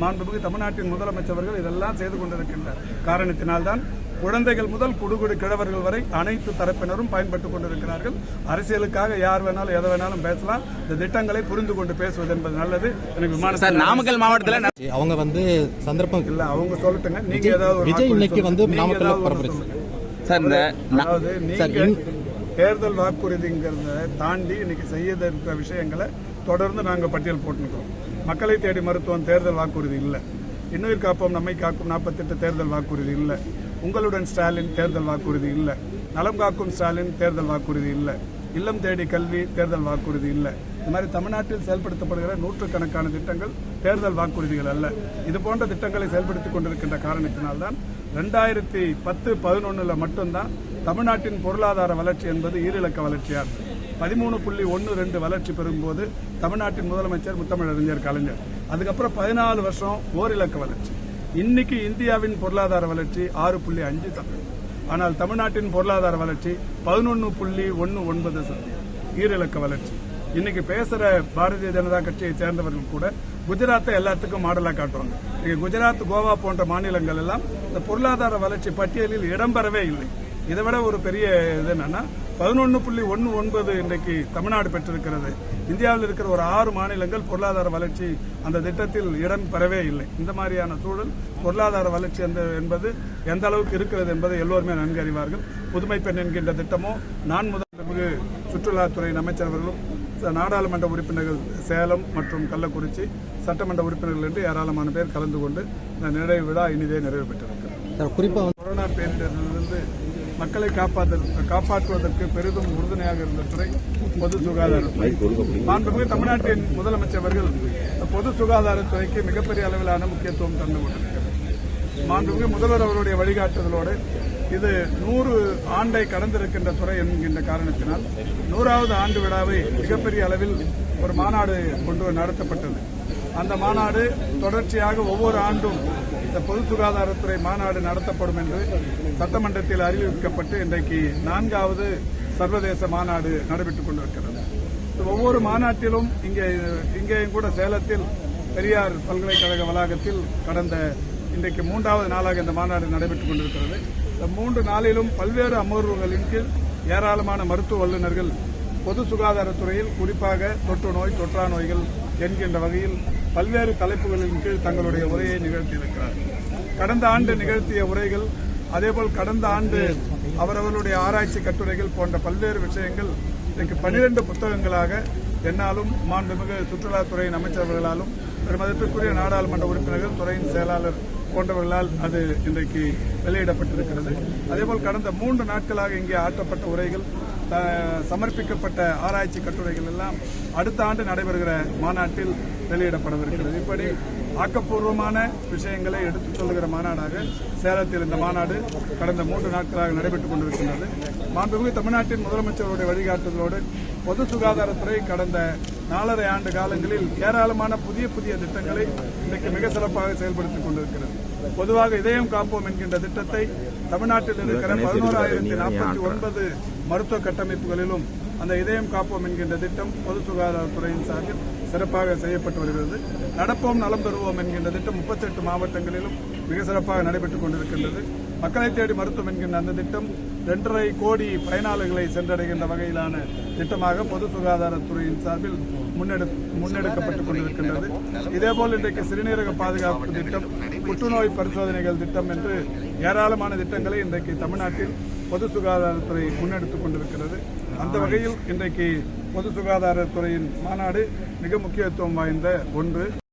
மாண்புமிகு தமிழ்நாட்டின் முதலமைச்சர்கள் இதெல்லாம் செய்து கொண்டிருக்கின்ற காரணத்தினால்தான் குழந்தைகள் முதல் குடுகுடு கிழவர்கள் வரை அனைத்து தரப்பினரும் பயன்பட்டுக் கொண்டிருக்கிறார்கள். அரசியலுக்காக யார் வேணாலும் எதை வேணாலும் பேசலாம். இந்த திட்டங்களை புரிந்து கொண்டு பேசுவது என்பது நல்லது. எனக்கு விமான சார் நாமக்கல் மாவட்டத்தில் அவங்க வந்து சந்தர்ப்பம் இல்ல அவங்க சொல்லட்டுங்க. நீங்க ஏதாவது விஜய் இன்னைக்கு வந்து சொல்லுங்க. நீங்க நாமக்கல்ல ஏதாவது ஒரு பரப்புரை சொல்லுங்க. சார் இந்த நா- அதாவது நீங்க தேர்தல் வாக்குறுதிங்கிறத தாண்டி இன்னைக்கு செய்ய இருக்கிற விஷயங்களை தொடர்ந்து நாங்கள் பட்டியல் போட்டுருக்கோம். மக்களை தேடி மருத்துவம் தேர்தல் வாக்குறுதி இல்லை. இன்னுயிர் காப்போம் நம்மை காக்கும் நாற்பத்தெட்டு தேர்தல் வாக்குறுதி இல்லை. உங்களுடன் ஸ்டாலின் தேர்தல் வாக்குறுதி இல்லை. நலம் காக்கும் ஸ்டாலின் தேர்தல் வாக்குறுதி இல்லை. இல்லம் தேடி கல்வி தேர்தல் வாக்குறுதி இல்லை. இந்த மாதிரி தமிழ்நாட்டில் செயல்படுத்தப்படுகிற நூற்றுக்கணக்கான திட்டங்கள் தேர்தல் வாக்குறுதிகள் அல்ல. இது போன்ற திட்டங்களை செயல்படுத்திக் கொண்டிருக்கின்ற காரணத்தினால்தான் ரெண்டாயிரத்தி பத்து பதினொன்னுல மட்டும்தான் தமிழ்நாட்டின் பொருளாதார வளர்ச்சி என்பது ஈரிலக்க வளர்ச்சியார் பதிமூணு புள்ளி ஒன்று ரெண்டு வளர்ச்சி பெறும்போது தமிழ்நாட்டின் முதலமைச்சர் முத்தமிழறிஞர் கலைஞர். அதுக்கப்புறம் பதினாலு வருஷம் ஓரிலக்க வளர்ச்சி. இன்னைக்கு இந்தியாவின் பொருளாதார வளர்ச்சி ஆறு புள்ளி அஞ்சு சதவீதம். ஆனால் தமிழ்நாட்டின் பொருளாதார வளர்ச்சி பதினொன்று புள்ளி ஒன்று ஒன்பது சதவீதம். ஈரிலக்க வளர்ச்சி. இன்னைக்கு பேசுற பாரதிய ஜனதா கட்சியை சேர்ந்தவர்கள் கூட குஜராத்தை எல்லாத்துக்கும் மாடலா காட்டுவாங்க. இங்க குஜராத் கோவா போன்ற மாநிலங்கள் எல்லாம் இந்த பொருளாதார வளர்ச்சி பட்டியலில் இடம்பெறவே இல்லை. இதை விட ஒரு பெரிய இது என்னன்னா பதினொன்று புள்ளி ஒன்று ஒன்பது இன்றைக்கு தமிழ்நாடு பெற்றிருக்கிறது. இந்தியாவில் இருக்கிற ஒரு ஆறு மாநிலங்கள் பொருளாதார வளர்ச்சி அந்த திட்டத்தில் இடம் பெறவே இல்லை. இந்த மாதிரியான சூழல் பொருளாதார வளர்ச்சி அந்த என்பது எந்த அளவுக்கு இருக்கிறது என்பதை எல்லோருமே நன்கு அறிவார்கள். புதுமை பெண் என்கின்ற திட்டமோ நான் முதல் சுற்றுலாத்துறை அமைச்சர்களும் நாடாளுமன்ற உறுப்பினர்கள் சேலம் மற்றும் கள்ளக்குறிச்சி சட்டமன்ற உறுப்பினர்கள் என்று ஏராளமான பேர் கலந்து கொண்டு இந்த நிறைவு விழா இனிதே நிறைவு பெற்றிருக்கிறது. சார் குறிப்பா வந்து கொரோனா பேரிடரிலிருந்து மக்களை காப்பாற்ற காப்பாற்றுவதற்கு பெரிதும் உறுதுணையாக இருந்த துறை பொது சுகாதாரத்துறை மாண்புமிகு தமிழ்நாட்டின் முதலமைச்சர் அவர்கள் பொது சுகாதாரத்துறைக்கு மிகப்பெரிய அளவிலான முக்கியத்துவம் தந்து கொண்டிருக்கிறது மாண்புமிகு முதல்வர் அவருடைய வழிகாட்டுதலோடு இது நூறு ஆண்டை கடந்திருக்கின்ற துறை என்கின்ற காரணத்தினால் நூறாவது ஆண்டு விழாவை மிகப்பெரிய அளவில் ஒரு மாநாடு கொண்டு நடத்தப்பட்டது. அந்த மாநாடு தொடர்ச்சியாக ஒவ்வொரு ஆண்டும் இந்த பொது சுகாதாரத்துறை மாநாடு நடத்தப்படும் என்று சட்டமன்றத்தில் அறிவிக்கப்பட்டு இன்றைக்கு நான்காவது சர்வதேச மாநாடு நடைபெற்றுக் கொண்டிருக்கிறது. ஒவ்வொரு மாநாட்டிலும் இங்கே இங்கேயும் கூட சேலத்தில் பெரியார் பல்கலைக்கழக வளாகத்தில் கடந்த இன்றைக்கு மூன்றாவது நாளாக இந்த மாநாடு நடைபெற்றுக் கொண்டிருக்கிறது. இந்த மூன்று நாளிலும் பல்வேறு அமர்வுகளின் கீழ் ஏராளமான மருத்துவ வல்லுநர்கள் பொது சுகாதாரத்துறையில் குறிப்பாக தொற்று நோய் தொற்றா நோய்கள் என்கின்ற வகையில் பல்வேறு தலைப்புகளின் கீழ் தங்களுடைய உரையை நிகழ்த்தியிருக்கிறார். கடந்த ஆண்டு நிகழ்த்திய உரைகள் அதேபோல் கடந்த ஆண்டு அவரவர்களுடைய ஆராய்ச்சி கட்டுரைகள் போன்ற பல்வேறு விஷயங்கள் இன்றைக்கு பனிரெண்டு புத்தகங்களாக என்னாலும் மாண்புமிகு சுற்றுலாத்துறையின் அமைச்சர்களாலும் பெருமதிப்பிற்குரிய நாடாளுமன்ற உறுப்பினர்கள் துறையின் செயலாளர் போன்றவர்களால் அது இன்றைக்கு வெளியிடப்பட்டிருக்கிறது. அதேபோல் கடந்த மூன்று நாட்களாக இங்கே ஆற்றப்பட்ட உரைகள் சமர்ப்பிக்கப்பட்ட ஆராய்ச்சி கட்டுரைகள் எல்லாம் அடுத்த ஆண்டு நடைபெறுகிற மாநாட்டில் வெளியிடப்படவிருக்கிறது. இப்படி ஆக்கப்பூர்வமான விஷயங்களை எடுத்துச் சொல்லுகிற மாநாடாக சேலத்தில் இந்த மாநாடு கடந்த மூன்று நாட்களாக நடைபெற்றுக் கொண்டிருக்கின்றது. மாண்புமிகு தமிழ்நாட்டின் முதலமைச்சருடைய வழிகாட்டுதலோடு பொது சுகாதாரத்துறை கடந்த நாலரை ஆண்டு காலங்களில் ஏராளமான புதிய புதிய திட்டங்களை இன்றைக்கு மிக சிறப்பாக செயல்படுத்திக் கொண்டிருக்கிறது. பொதுவாக இதயம் காப்போம் என்கின்ற திட்டத்தை தமிழ்நாட்டில் இருக்கிற பதினோராயிரத்தி நாற்பத்தி ஒன்பது மருத்துவ கட்டமைப்புகளிலும் அந்த இதயம் காப்போம் என்கின்ற திட்டம் பொது சுகாதாரத்துறையின் சார்பில் சிறப்பாக செய்யப்பட்டு வருகிறது. நடப்போம் நலம் பெறுவோம் என்கின்ற திட்டம் முப்பத்தெட்டு மாவட்டங்களிலும் மிக சிறப்பாக நடைபெற்றுக் கொண்டிருக்கின்றது. மக்களை தேடி மருத்துவம் என்கின்ற அந்த திட்டம் இரண்டரை கோடி பயனாளிகளை சென்றடைகின்ற வகையிலான திட்டமாக பொது சுகாதாரத்துறையின் சார்பில் முன்னெடு முன்னெடுக்கப்பட்டுக் கொண்டிருக்கின்றது. இதேபோல் இன்றைக்கு சிறுநீரக பாதுகாப்பு திட்டம் புற்றுநோய் பரிசோதனைகள் திட்டம் என்று ஏராளமான திட்டங்களை இன்றைக்கு தமிழ்நாட்டில் பொது சுகாதாரத்துறை முன்னெடுத்துக் கொண்டிருக்கிறது. அந்த வகையில் இன்றைக்கு பொது சுகாதாரத்துறையின் மாநாடு மிக முக்கியத்துவம் வாய்ந்த ஒன்று.